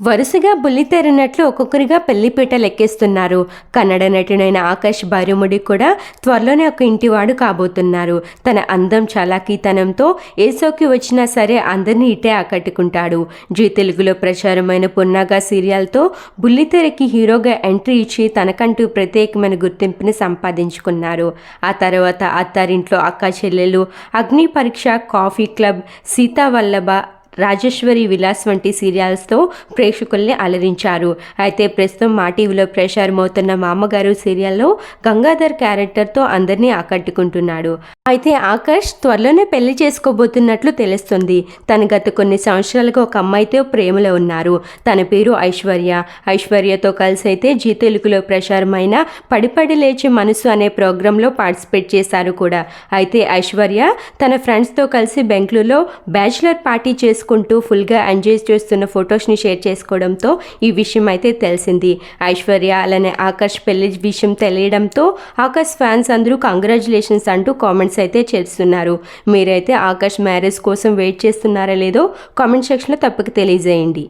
వరుసగా బుల్లితెరనట్లు ఒక్కొక్కరిగా పెళ్ళిపీట లెక్కేస్తున్నారు. కన్నడ నటుడైన ఆకాష్ భార్యముడి కూడా త్వరలోనే ఒక ఇంటివాడు కాబోతున్నారు. తన అందం చలాకీతనంతో ఏసోకి వచ్చినా సరే అందరినీ ఇటే ఆకట్టుకుంటాడు. జీ తెలుగులో ప్రచారమైన పున్నాగా సీరియల్తో బుల్లితెరకి హీరోగా ఎంట్రీ ఇచ్చి తనకంటూ ప్రత్యేకమైన గుర్తింపుని సంపాదించుకున్నారు. ఆ తర్వాత అత్తారింట్లో అక్క చెల్లెలు అగ్ని పరీక్ష కాఫీ క్లబ్ సీతావల్లభ రాజేశ్వరి విలాస్ వంటి సీరియల్స్తో ప్రేక్షకుల్ని అలరించారు. అయితే ప్రస్తుతం మా టీవీలో ప్రసారమవుతున్న మామగారు సీరియల్లో గంగాధర్ క్యారెక్టర్తో అందరినీ ఆకట్టుకుంటున్నాడు. అయితే ఆకాష్ త్వరలోనే పెళ్ళి చేసుకోబోతున్నట్లు తెలుస్తుంది. తన గత కొన్ని సంవత్సరాలుగా ఒక అమ్మాయితో ప్రేమలో ఉన్నారు. తన పేరు ఐశ్వర్య. ఐశ్వర్యతో కలిసి అయితే జీ తెలుగులో ప్రసారమైన పడిపడి లేచి మనసు అనే ప్రోగ్రాంలో పార్టిసిపేట్ చేశారు కూడా. అయితే ఐశ్వర్య తన ఫ్రెండ్స్తో కలిసి బెంగళూరులో బ్యాచిలర్ పార్టీ చేసుకుంటూ ఫుల్గా ఎంజాయ్ చేస్తున్న ఫొటోస్ని షేర్ చేసుకోవడంతో ఈ విషయం అయితే తెలిసింది. ఐశ్వర్య అలానే ఆకాష్ పెళ్ళి విషయం తెలియడంతో ఆకాష్ ఫ్యాన్స్ అందరూ కంగ్రాచులేషన్స్ అంటూ కామెంట్స్ అయితే చేస్తున్నారు. మీరైతే ఆకాష్ మ్యారేజ్ కోసం వెయిట్ చేస్తున్నారా లేదో కామెంట్ సెక్షన్లో తప్పక తెలియజేయండి.